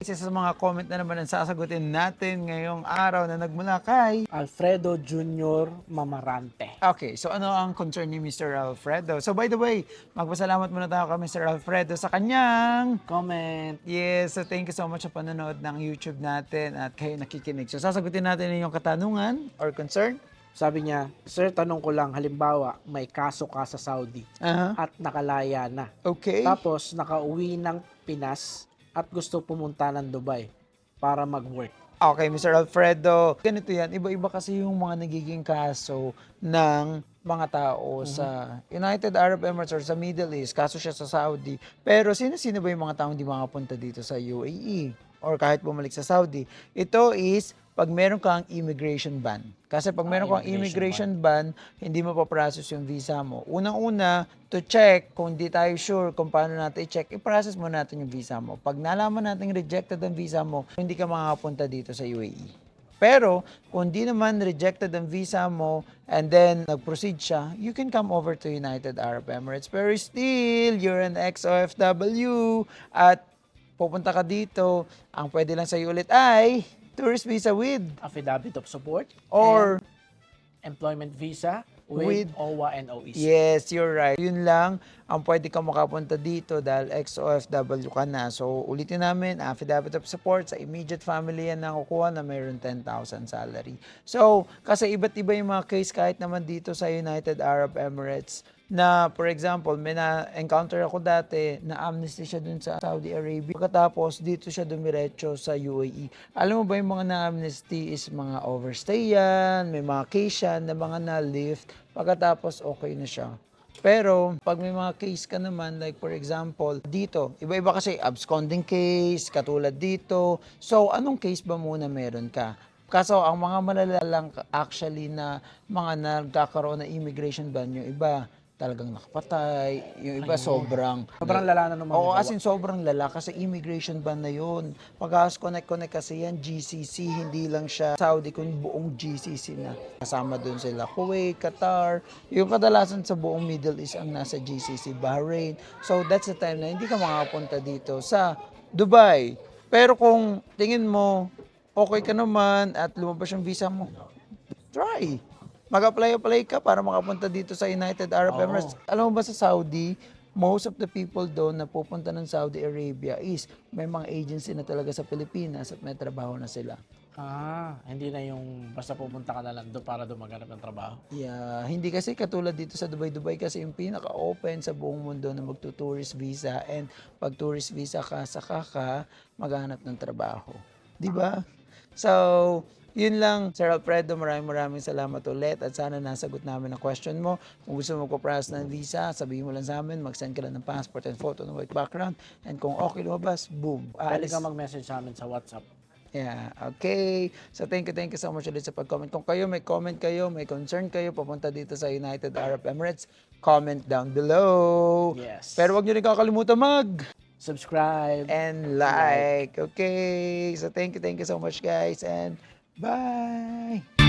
Isa sa mga comment na naman ang sasagutin natin ngayong araw na nagmula kay... Alfredo Jr. Mamarante. Okay, so ano ang concern ni Mr. Alfredo? So by the way, magpasalamat muna tayo kay Mr. Alfredo sa kanyang... Comment. Yes, so thank you so much sa panonood ng YouTube natin at kayo nakikinig. So sasagutin natin yung katanungan or concern. Sabi niya, Sir, tanong ko lang, halimbawa, may kaso ka sa Saudi Aha. at nakalaya na. Okay. Tapos, nakauwi ng Pinas at gusto pumunta ng Dubai para mag-work. Okay, Mr. Alfredo. Ganito yan, iba-iba kasi yung mga nagiging kaso ng mga tao sa United Arab Emirates or sa Middle East. Kaso siya sa Saudi. Pero sino-sino ba yung mga taong di makapunta dito sa UAE? Or kahit bumalik sa Saudi? Ito is pag meron kang immigration ban. Kasi pag meron kang immigration ban, hindi mo pa-process yung visa mo. Unang-una, to check kung di tayo sure kung paano natin i-check, i-process mo natin yung visa mo. Pag nalaman natin rejected ang visa mo, hindi ka makakapunta dito sa UAE. Pero kung di naman rejected ang visa mo and then nag-proceed siya, you can come over to United Arab Emirates. Pero still, you're an ex-OFW at pupunta ka dito, ang pwede lang sa'yo ulit ay tourist visa with Affidavit of support or employment visa with, With- OWA and OEC. Yes, you're right. Yun lang ang pwede ka makapunta dito dahil ex-OFW ka na. So, ulitin namin, affidavit of support sa immediate family yan na kukuha na mayroon 10,000 salary. So, kasi iba't iba yung mga case kahit naman dito sa United Arab Emirates na, for example, may na-encounter ako dati na amnesty siya dun sa Saudi Arabia. Pagkatapos, dito siya dumiretso sa UAE. Alam mo ba yung mga na-amnesty is mga overstay yan, may mga case yan na mga na-lift. Pagkatapos, okay na siya. Pero pag may mga case ka naman, like for example, dito, iba-iba kasi absconding case, katulad dito. So, anong case ba muna meron ka? Kaso ang mga malalalang actually na mga nagkakaroon ng immigration ban, yung iba talagang nakapatay, yung iba sobrang... Sobrang lala na naman. Oo, as in sobrang lala kasi immigration ban na yun. Pag connect-connect kasi yan, GCC, hindi lang siya Saudi, kung buong GCC na. Kasama doon sila Kuwait, Qatar, yung kadalasan sa buong Middle East ang nasa GCC, Bahrain. So that's the time na hindi ka makapunta dito sa Dubai. Pero kung tingin mo, okay ka naman at lumabas yung visa mo, try. Mag-apply-apply ka para makapunta dito sa United Arab Oo. Emirates. Alam mo ba sa Saudi, most of the people doon na pupunta ng Saudi Arabia is may mga agency na talaga sa Pilipinas at may trabaho na sila. Ah, hindi na yung basta pupunta ka na lang doon para doon maghanap ng trabaho. Yeah, hindi kasi katulad dito sa Dubai. Dubai kasi yung pinaka-open sa buong mundo na magto-tourist visa and pag tourist visa ka, saka ka maghanap ng trabaho. 'Di ba? So, yun lang, Sir Alfredo, maraming maraming salamat ulit at sana nasagot namin ang question mo. Kung gusto mo magpa-process ng visa, sabihin mo lang sa amin, mag-send ka lang ng passport and photo ng white background. And kung okay lumabas, boom. Pwede aalis. ka mag-message sa amin sa WhatsApp. Yeah, okay. So thank you, thank you so much ulit sa pag-comment. Kung kayo may comment kayo, may concern kayo, papunta dito sa United Arab Emirates, comment down below. Yes. Pero wag niyo rin kakalimutan mag Subscribe. and like. Okay. So thank you, thank you so much guys and bye.